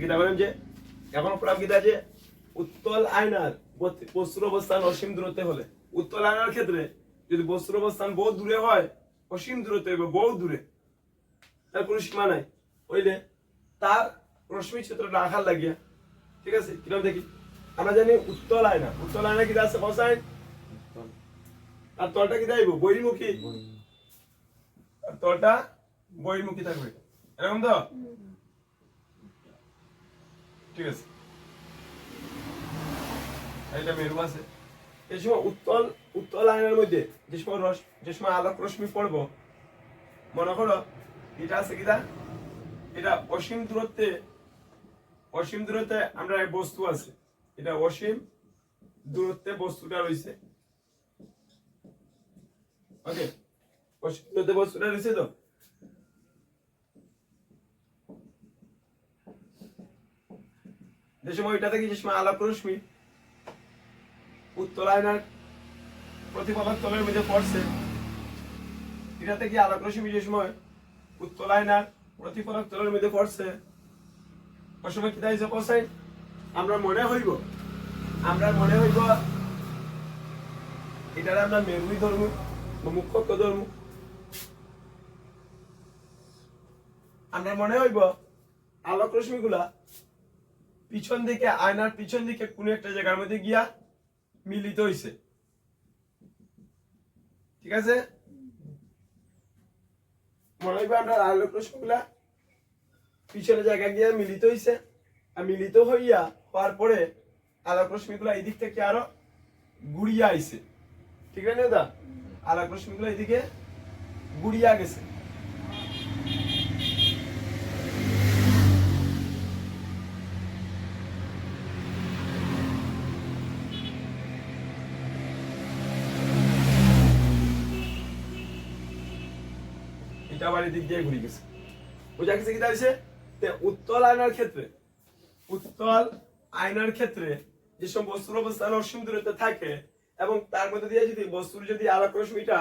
কিতা বলেন যে এখন পড়াম কিতা যে উত্তল আয়নার বস্তুর অবস্থান অসীম দূরত্বে হলে। উত্তল আয়নার ক্ষেত্রে যদি বস্তুর অবস্থান বহু দূরে হয় অসীম দূরত্বে হইবে বহু দূরে তার কোনো সীমা নাই। হইলে তার রশ্মি ক্ষেত্রটা আঘাত লাগিয়া ঠিক আছে? কীরকম দেখি? আমরা জানি উত্তল আয়না। উত্তল আয়না কিতা আছে বসাই আর তলটা কিতা আইব বহির্মুখী। আর তলটা বহির্মুখী থাকবে। এরকম তো? ঠিক আছে। এটা মেরু আছে। এই সময় উত্তল উত্তল আয়নার মধ্যে যে সময় রস, যে সময় আলোক রশ্মি পড়ব, মনে করো, এটা আছে কিনা এটা অসীম দূরত্বে অসীম দূরত্বে আমরা এক বস্তু আছে। এটা অসীম দূরত্বে বস্তুটা রয়েছে। ওকে অসীম দূরত্বে বস্তুটা রয়েছে তো? যে সময় এটা থেকে সময় আলাপ রশ্মি উত্তর আয়নার প্রতিপদার তলের মধ্যে পড়ছে। এটা থেকে আলোক রশ্মি যে সময় উত্তর আয়নার প্রতিপদার তলের মধ্যে পড়ছে? ওই সময় কি কোসাইন আমরা মনে হইব, আমরা মনে হইব, এটার আমরা মেরুই ধর্ম মুখ্য ধর্ম। আমরা মনে হইব আলোক রশ্মিগুলা পিছন দিকে আয়নার পিছন দিকে কোন একটা জায়গার মধ্যে গিয়া মিলিত হইছে। ঠিক আছে? মনে হইবে আমরা আলোক রশ্মিগুলা পিছনে জায়গা গিয়া মিলিত হইছে। আর মিলিত হইয়া হওয়ার পরে আলোক রশ্মিগুলা এই দিক থেকে আরও গুড়িয়া আইছে। ঠিক আছে দা আলোক রশ্মিগুলা এদিকে গুড়িয়া গেছে। আবার এদিক দিয়ে ঘুরে গেছে। বোঝা গেছে কি দাঁড়িয়েছে উত্তল আয়নার ক্ষেত্রে, উত্তল আয়নার ক্ষেত্রে যেসব বস্তুর অবস্থান অসীম দূরত্বে থাকে এবং তার মধ্যে দিয়ে যদি বস্তুর যদি আলোক রশ্মিটা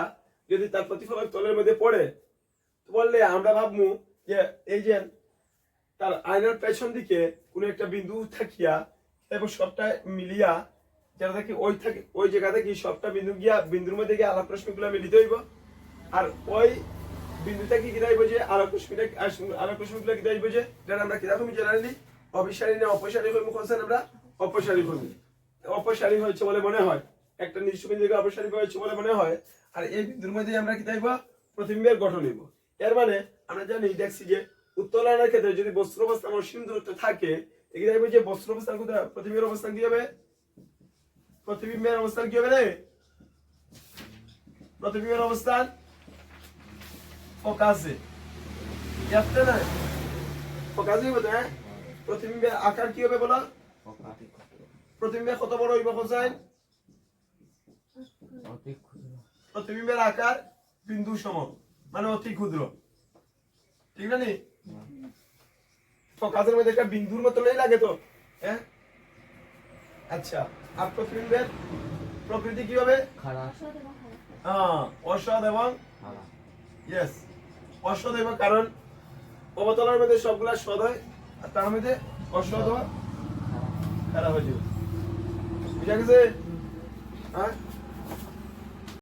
যদি তার প্রতিফলক তলের মধ্যে পড়ে বললে আমরা ভাবমু যে এই যে তার আয়নার পেছন দিকে কোনো একটা বিন্দু থাকিয়া এবং সবটা মিলিয়া যেটা থেকে ওই থাকে, ওই জায়গা থেকে সবটা বিন্দু গিয়া, বিন্দুর মধ্যে গিয়ে আলোক রশ্মিগুলো মিলিত হইব। আর ওই বিন্দুটা কি কিনা হইব যে আলোক রশ্মিটা আলোক রশ্মিগুলো কিনা হইব যে যেটা আমরা কীরকম জানি অবিসারী না অপসারী হইব কোনছেন আমরা? অপসারী হইব অপসারী হয়েছে বলে মনে হয়। একটা নির্দিষ্ট বিন্দুকে অপসারী হয়েছে বলে মনে হয়। আর এই বিন্দুর মধ্যে আমরা কি চাইব প্রতিবিম্বের গঠন হইব এর মানে আমরা জানি, দেখছি যে উত্তোলনের ক্ষেত্রে যদি বস্ত্র অবস্থান অসীম দূরত্বে থাকে এখানে দেখবে যে বস্তুর অবস্থান কোথায় প্রতিবিম্বের অবস্থান কি হবে? প্রতিবিম্বের অবস্থান কি হবে রে? প্রতিবিম্বের অবস্থান আকার কি হবে বলো? প্রতিবিম্বের কত বড় হইব হোসাইন প্রতিবিম্বের আকার বিন্দু সম মানে অতি ক্ষুদ্র। ঠিক না নি? ফোকাসের মধ্যে একটা বিন্দুর মতো নেই লাগে তো হ্যাঁ? আচ্ছা আর প্রতিবিম্বের প্রকৃতি কি হবে? হ্যাঁ এবং ইয়েস অসৎ এবং কারণ অবতলার মধ্যে সবগুলা সদয় হয় আর তার মধ্যে অসদ খারাপ হয়ে যাবে। বুঝা গেছে হ্যাঁ?